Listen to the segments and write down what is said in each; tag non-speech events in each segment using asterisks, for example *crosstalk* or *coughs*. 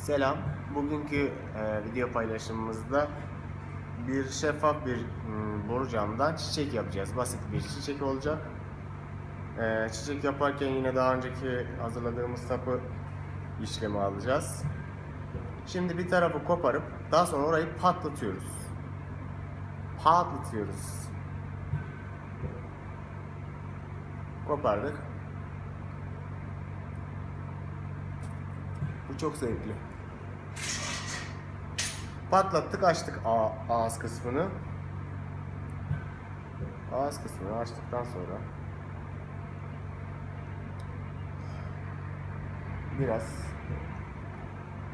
Selam. Bugünkü e, video paylaşımımızda bir şeffaf bir mm, boru camdan çiçek yapacağız. Basit bir çiçek olacak. E, çiçek yaparken yine daha önceki hazırladığımız sapı işlemi alacağız. Şimdi bir tarafı koparıp daha sonra orayı patlatıyoruz. Patlatıyoruz. Kopardık. Bu çok zevkli. Patlattık açtık ağ- ağız kısmını. Ağız kısmını açtıktan sonra biraz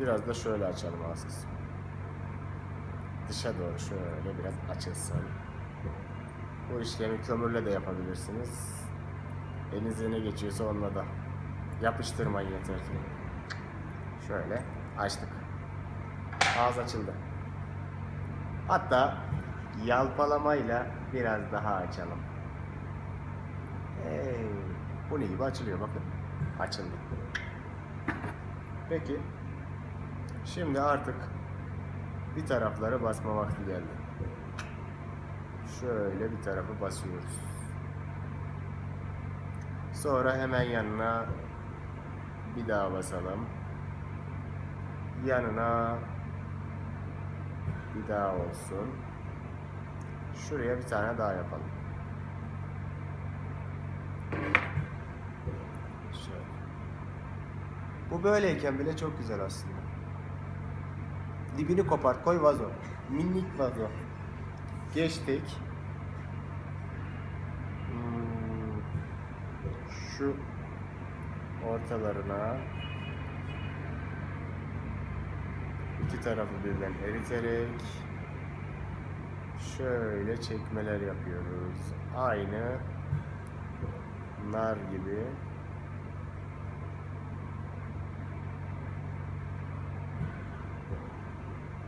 biraz da şöyle açalım ağız kısmını. Dışa doğru şöyle biraz açılsın. Bu işlemi kömürle de yapabilirsiniz. Elinize ne geçiyorsa onunla da yapıştırmayın yeter ki. Şöyle açtık. Ağız açıldı. Hatta yalpalamayla biraz daha açalım. Hey, bu ne gibi açılıyor bakın. Açıldı. Peki. Şimdi artık bir tarafları basma vakti geldi. Şöyle bir tarafı basıyoruz. Sonra hemen yanına bir daha basalım. Yanına bir daha olsun. Şuraya bir tane daha yapalım. Şöyle. Bu böyleyken bile çok güzel aslında. Dibini kopart, koy vazo. Minik vazo. Geçtik. Hmm, Şu ortalarına iki tarafı birden eriterek şöyle çekmeler yapıyoruz. Aynı nar gibi.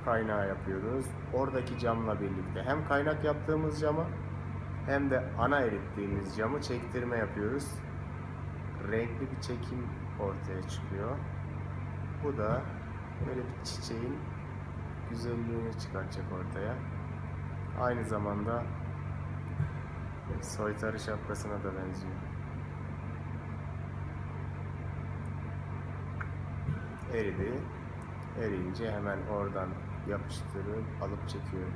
Kaynağı yapıyoruz. Oradaki camla birlikte hem kaynak yaptığımız camı hem de ana erittiğimiz camı çektirme yapıyoruz. Renkli bir çekim ortaya çıkıyor. Bu da böyle bir çiçeğin güzelliğini çıkartacak ortaya. Aynı zamanda soytarı şapkasına da benziyor. Eridi. Eriyince hemen oradan yapıştırıp alıp çekiyorum.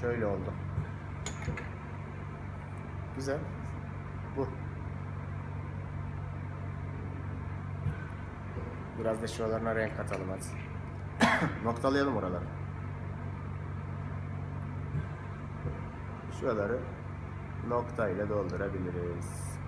Şöyle oldu. Güzel. Bu. Biraz da şuralarına renk katalım hadi. *coughs* Noktalayalım oraları. Şuraları nokta ile doldurabiliriz.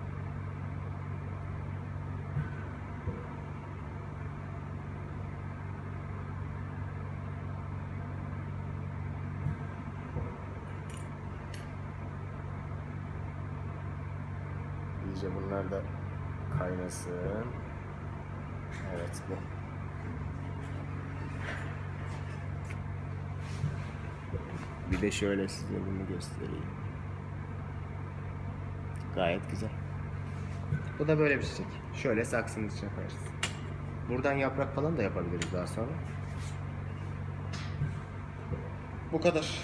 İyice bunlar da kaynasın. Evet bu. Bir de şöyle size bunu göstereyim. Gayet güzel. Bu da böyle bir çiçek. Şöyle saksının içine koyarız. Buradan yaprak falan da yapabiliriz daha sonra. Bu kadar.